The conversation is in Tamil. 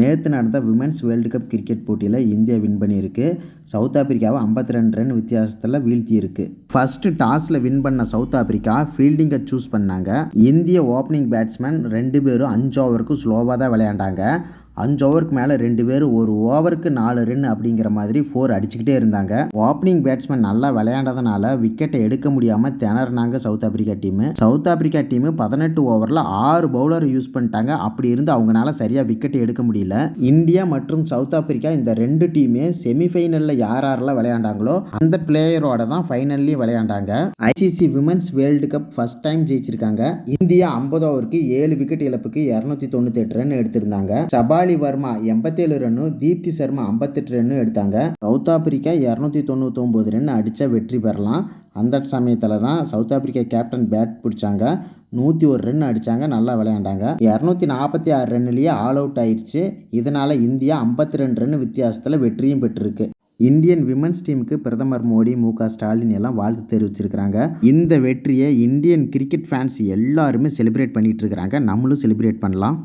நேற்று நடந்த விமென்ஸ் வேர்ல்டு கப் கிரிக்கெட் போட்டியில் இந்தியா வின் பண்ணியிருக்கு. சவுத் ஆப்பிரிக்காவை ஐம்பத்தி ரெண்டு ரன் வித்தியாசத்தில் வீழ்த்தியிருக்கு. ஃபஸ்ட்டு டாஸில் வின் பண்ண சவுத் ஆப்பிரிக்கா ஃபீல்டிங்கை சூஸ் பண்ணாங்க. இந்திய ஓப்பனிங் பேட்ஸ்மேன் ரெண்டு பேரும் அஞ்சு ஓவருக்கு ஸ்லோவாக தான் விளையாண்டாங்க. அஞ்சு ஓவருக்கு மேலே ரெண்டு பேர் ஒரு ஓவருக்கு நாலு ரன் அப்படிங்கிற மாதிரி ஃபோர் அடிச்சுக்கிட்டே இருந்தாங்க. ஓப்பனிங் பேட்ஸ்மேன் நல்லா விளையாண்டதுனால விக்கெட்டை எடுக்க முடியாமல் திணறினாங்க south Africa team south Africa team பதினெட்டு ஓவரில் ஆறு பவுலர் யூஸ் பண்ணிட்டாங்க. அப்படி இருந்து அவங்களால சரியாக விக்கெட்டை எடுக்க முடியல. இந்தியா மற்றும் சவுத் ஆப்பிரிக்கா இந்த ரெண்டு டீமே செமிஃபைனலில் யார் யாரெல்லாம் விளையாண்டாங்களோ அந்த பிளேயரோட தான் ஃபைனல்லையும் விளையாண்டாங்க. ICC women's world cup first time ஜெயிச்சிருக்காங்க. இந்தியா ஐம்பது ஓவருக்கு ஏழு விக்கெட் இழப்புக்கு இரநூத்தி தொண்ணூத்தி எட்டு ரன் எடுத்திருந்தாங்க. சபா சபாலி வர்மா எண்பத்தேழு ரன்னும் தீப்தி சர்மா ஐம்பத்தெட்டு ரன்னும் எடுத்தாங்க. சவுத் ஆப்பிரிக்கா இரநூத்தி தொண்ணூத்தொம்பது ரன் அடித்தா வெற்றி பெறலாம். அந்த சமயத்தில் தான் சவுத் ஆப்பிரிக்கா கேப்டன் பேட் பிடிச்சாங்க. நூற்றி ஒரு ரன் அடித்தாங்க நல்லா விளையாண்டாங்க. இரநூத்தி நாற்பத்தி ஆறு ரன்னுலேயே ஆல் அவுட் ஆயிடுச்சு. இதனால் இந்தியா ஐம்பத்தி ரெண்டு ரன் வித்தியாசத்தில் வெற்றியும் பெற்றிருக்கு. இந்தியன் விமன்ஸ் டீமுக்கு பிரதமர் மோடி மு க ஸ்டாலின் எல்லாம் வாழ்த்து தெரிவிச்சிருக்கிறாங்க. இந்த வெற்றியை இந்தியன் கிரிக்கெட் ஃபேன்ஸ் எல்லாருமே செலிப்ரேட் பண்ணிட்டு இருக்கிறாங்க. நம்மளும் செலிப்ரேட் பண்ணலாம்.